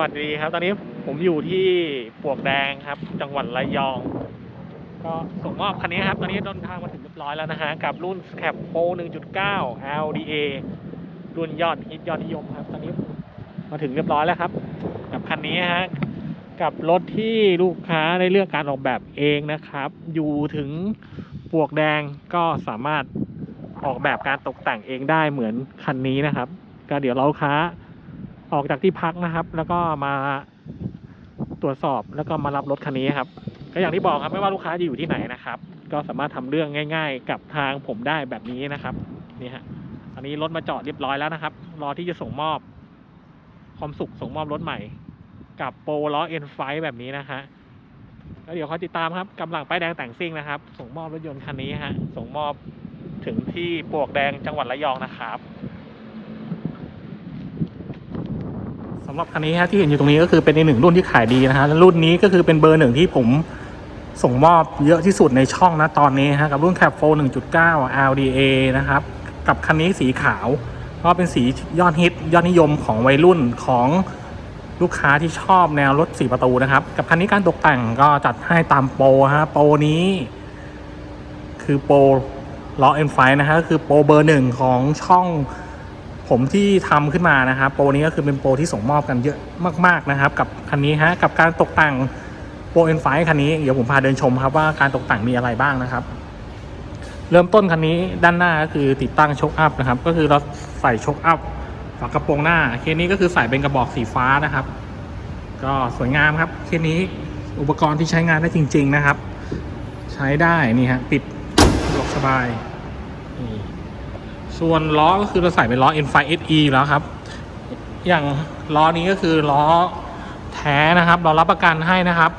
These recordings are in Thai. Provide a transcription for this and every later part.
วัสดีครับ ตอนนี้ผมอยู่ที่ปวกแดงครับ จังหวัดระยอง ก็ส่งมอบคันนี้ครับ ตอนนี้เดินทางมาถึงเรียบร้อยแล้วนะฮะ กับรุ่น Cap Pro 1.9 LDA รุ่นยอดฮิตยอดนิยมครับ ตอนนี้มาถึงเรียบร้อยแล้วครับ กับคันนี้ฮะ กับรถที่ลูกค้าได้เลือกการออกแบบเองนะครับ อยู่ถึงปวกแดงก็สามารถออกแบบการตกแต่งเองได้เหมือนคันนี้นะครับ ก็เดี๋ยวเราค้า ออกจากที่พักนะครับ แล้วก็มาตรวจสอบแล้วก็มารับรถคันนี้ครับ ก็อย่างที่บอกครับไม่ว่าลูกค้าจะอยู่ที่ไหนนะครับ ก็สามารถทำเรื่องง่าย ๆ กับทางผมได้แบบนี้นะครับนี่ฮะอันนี้รถมาจอดเรียบร้อยแล้วนะครับ รอที่จะส่งมอบความสุขส่งมอบรถใหม่ กับโปรล้อเอ็นไฟแบบนี้นะฮะแล้วเดี๋ยวคอยติดตามครับกำลังป้ายแดงแต่งซิ่งนะครับ ส่งมอบรถยนต์คันนี้ฮะส่งมอบถึงที่ปวกแดงจังหวัดระยองนะครับ สำหรับคันนี้ฮะที่เห็นอยู่ตรงนี้ก็คือเป็นอีกหนึ่งรุ่นที่ขายดีนะฮะและรุ่นนี้ก็คือเป็นเบอร์หนึ่งที่ผมส่งมอบเยอะที่สุดในช่องนะตอนนี้ฮะกับรุ่น Cap 4 1.9 LDA นะครับกับคันนี้สีขาวเพราะว่าเป็นสียอดฮิตยอดนิยมของวัยรุ่นของลูกค้าที่ชอบแนวรถสี่ประตูนะครับ กับคันนี้การตกแต่งก็จัดให้ตามโปรฮะโปรนี้ คือโปรล้อเอ็นไฟนะฮะก็คือโปรเบอร์หนึ่งของช่อง ผมที่ทำขึ้นมานะครับโปรนี้ก็คือเป็นโปรที่ส่งมอบกันเยอะมากๆนะครับ กับคันนี้ฮะกับการตกแต่งโปรเอ็นไฟคันนี้เดี๋ยวผมพาเดินชมครับว่าการตกแต่งมีอะไรบ้างนะครับ เริ่มต้นคันนี้ด้านหน้าก็คือติดตั้งช็อคอัพนะครับ ก็คือเราใส่ช็อคอัพฝากระโปรงหน้า เคสนี้ก็คือใส่เป็นกระบอกสีฟ้านะครับ ก็สวยงามครับ เคสนี้อุปกรณ์ที่ใช้งานได้จริง ๆนะครับ ใช้ได้นี่ฮะปิดสะดวกสบายนี่ ส่วนล้อก็คือเราใส่เป็นล้อ N5 SE อยู่แล้วครับ อย่างล้อนี้ก็คือล้อแท้นะครับเรารับประกันให้นะครับ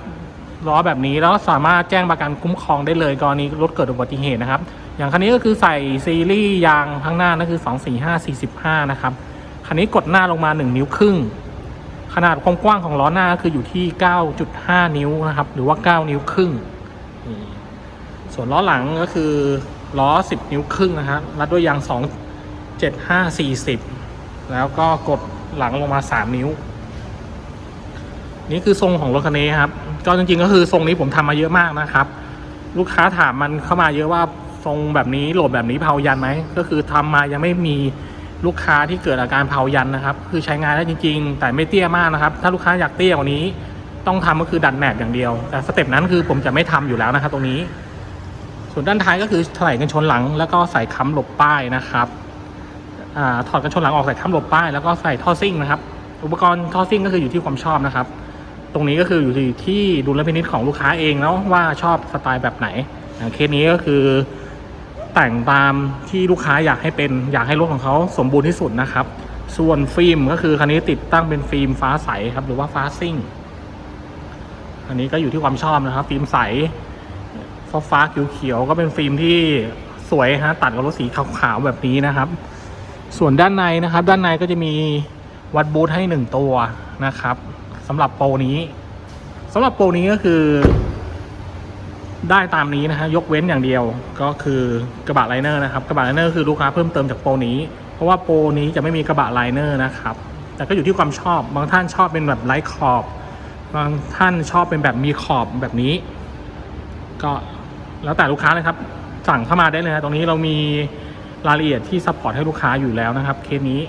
ล้อแบบนี้แล้วสามารถแจ้งประกันคุ้มครองได้เลยกรณีรถเกิดอุบัติเหตุนะครับ อย่างคันนี้ก็คือใส่ซีรีส์ยางข้างหน้านั่นคือ 245 45 นะครับ คันนี้กดหน้าลงมา 1 นิ้วครึ่ง ขนาดความกว้างของล้อหน้าก็คืออยู่ที่ 9.5 นิ้วนะครับ หรือว่า 9 นิ้วครึ่ง ส่วนล้อหลังก็คือ ล้อ 10 นิ้วครึ่งนะฮะรัดด้วยยาง 2 75 40 แล้วก็กดหลังลงมา 3 นิ้ว นี่คือทรงของรถคันนี้ครับ ก็จริงๆก็คือทรงนี้ผมทำมาเยอะมากนะครับ ลูกค้าถามมันเข้ามาเยอะว่าทรงแบบนี้โหลดแบบนี้เผายันไหม ก็คือทำมายังไม่มีลูกค้าที่เกิดอาการเผายันนะครับ คือใช้งานได้จริง ๆ แต่ไม่เตี้ยมากนะครับ ถ้าลูกค้าอยากเตี้ยกว่านี้ ต้องทำก็คือดันแหนบอย่างเดียว แต่สเต็ปนั้นคือผมจะไม่ทำอยู่แล้วนะครับตรงนี้ ส่วนด้านท้ายก็คือถลายกันชนหลัง แล้วก็ใส่ค้ำหลบป้ายนะครับอถอดกันชนหลังออกใส่ค้ำหลบป้าย แล้วก็ใส่ท่อซิ่งนะครับ อุปกรณ์ท่อซิ่งก็คืออยู่ที่ความชอบนะครับ ตรงนี้ก็คืออยู่ที่ดุลพินิจของลูกค้าเองแล้วว่าชอบสไตล์แบบไหนเคสนี้ก็คือแต่งตามที่ลูกค้าอยากให้เป็นอยากให้รถของเขาสมบูรณ์ที่สุดนะครับ ส่วนฟิล์มก็คือคันนี้ติดตั้งเป็นฟิล์มฟ้าใสครับ หรือว่าฟ้าซิ่งอันนี้ก็อยู่ที่ความชอบนะครับ ฟิล์มใส ฟ้าฟ้าๆเขียวๆก็เป็นฟิล์มที่สวยฮะตัดกับรถสีขาวๆแบบนี้นะครับ ส่วนด้านในนะครับ ด้านในก็จะมีวัดบูทให้หนึ่งตัวนะครับสำหรับโปรนี้สำหรับโปรนี้ก็คือ ได้ตามนี้นะฮะยกเว้นอย่างเดียวก็คือกระบะไลเนอร์นะครับกระบะไลเนอร์คือลูกค้าเพิ่มเติมจากโปรนี้ เพราะว่าโปรนี้จะไม่มีกระบะไลเนอร์นะครับ แต่ก็อยู่ที่ความชอบบางท่านชอบเป็นแบบไร้ขอบ บางท่านชอบเป็นแบบมีขอบแบบนี้ ก็ แล้วแต่ลูกค้าเลยครับ สั่งเข้ามาได้เลยนะตรงนี้เรามีรายละเอียดที่ซัพพอร์ตให้ลูกค้าอยู่แล้วนะครับเคสนี้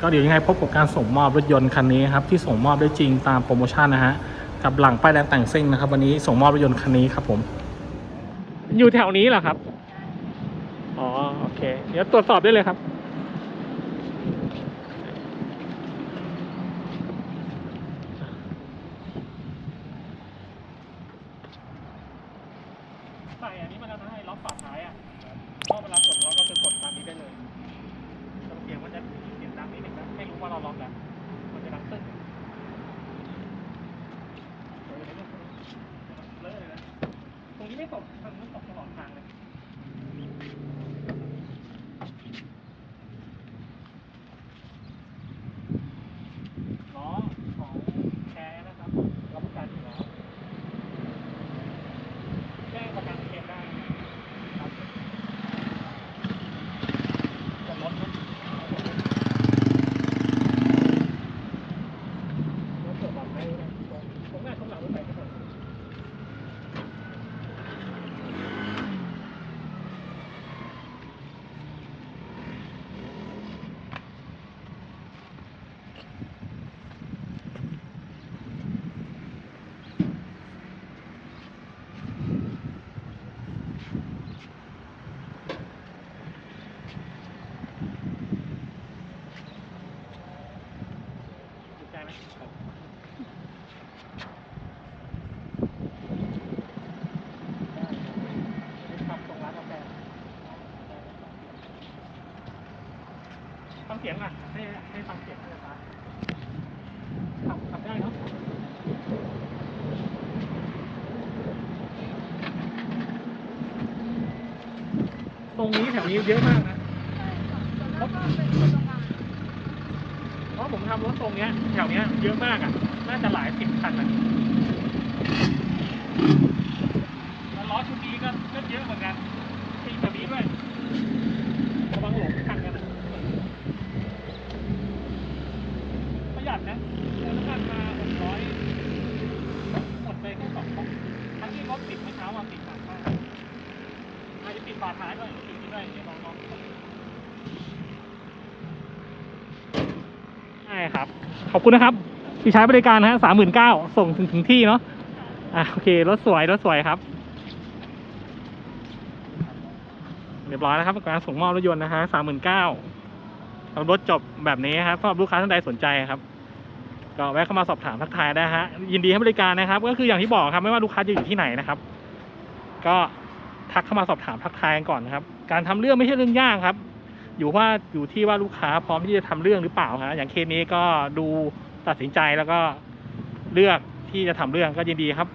ก็เดี๋ยวยังไงพบกับการส่งมอบรถยนต์คันนี้ครับที่ส่งมอบได้จริงตามโปรโมชั่นนะฮะกับหลังป้ายแดงแต่งซิ่งนะครับ วันนี้ส่งมอบรถยนต์คันนี้ครับผม อยู่แถวนี้เหรอครับ อ๋อโอเค เดี๋ยวตรวจสอบได้เลยครับ ใส่อันนี้มาแล็อกฝาท้ายอะก็เวลากดล็อกก็คือกดตามนี้ได้เลยต้องเสียงมันจะเสียงดังนิดนึงนะให้รู้ว่าเราล็อกแล้วมันจะดังตึ้งเลอะเลยนะตรงนี้ไม่ตกทางนู้นตกตลอดทางเลย ล้อของแท้นะครับรับประกันอยู่แล้ว แจ้งประกันเคลมได้ครับจะลดลดลด ข้างหลังรถไฟทั้งหมดถูกใจไหมครับขับตรงร้านกาแฟังเสียงอะให้ให้ฟังเสียงเลยครับขับขับได้เนาะตรงนี้แถวนี้เยอะมากนะ ใช่ค่ะส่วนมากก็เป็นคนประมาณ เพราะผม ทำรถตรงเนี้ยแถวเนี้ยเยอะมากอะ น่าจะหลายสิบคันอะแล้วล้อชุดนี้ก็ก็เยอะเหมือนกันทีแบบนี้ด้วยระวังหลงคันกันอะประหยัดนะแล้วน้ำมันมาหกร้อยหมดไปแค่สองครั้งทั้งที่รถติดเมื่อเช้ามาติดหนักมากอาจจะติดฝาท้ายด้วยติดนี่ด้วยเดี๋ยวลองลองดู ใช่ ครับ ขอบคุณนะครับที่ใช้บริการนะฮะสามหมื่นเก้าส่งถึงถึงที่เนาะอะโอเครถสวยรถสวยครับ เรียบร้อยนะครับการส่งมอบรถยนต์นะฮะสามหมื่นเก้ารถจบแบบนี้ครับสำหรับลูกค้าท่านใดสนใจครับ ก็แวะเข้ามาสอบถามทักทายได้ฮะยินดีให้บริการนะครับ ก็คืออย่างที่บอกครับไม่ว่าลูกค้าจะอยู่ที่ไหนนะครับ ก็ทักเข้ามาสอบถามทักทายกันก่อนนะครับ การทำเรื่องไม่ใช่เรื่องยากครับ อยู่ว่าอยู่ที่ว่าลูกค้าพร้อมที่จะทำเรื่องหรือเปล่าฮะอย่างเคสนี้ก็ดูตัดสินใจแล้วก็เลือกที่จะทำเรื่องก็ยินดีครับ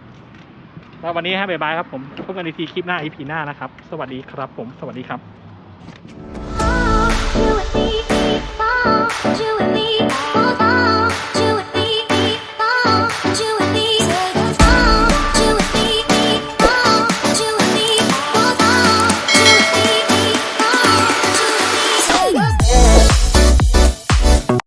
แล้ววันนี้ฮะบ๊ายบายครับผมพบกันในทีคลิปหน้าอีพีหน้านะครับ สวัสดีครับผม สวัสดีครับ You and me,